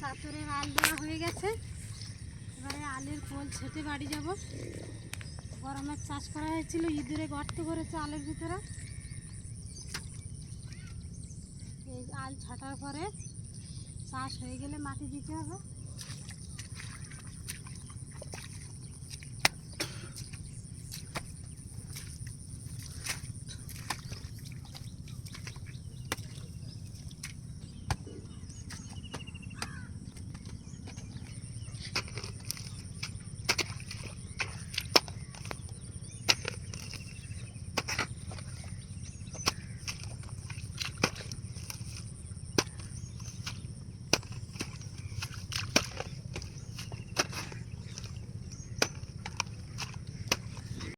চাতরের আল দেওয়া হয়ে গেছে। এবারে আলের কোল ছেটে বাড়ি যাব। গরমের চাষ করা হয়েছিল, ইঁদুরে গর্ত করেছে আলের ভিতরে। এই আল ছাটার পরে চাষ হয়ে গেলে মাটি দিতে হবে।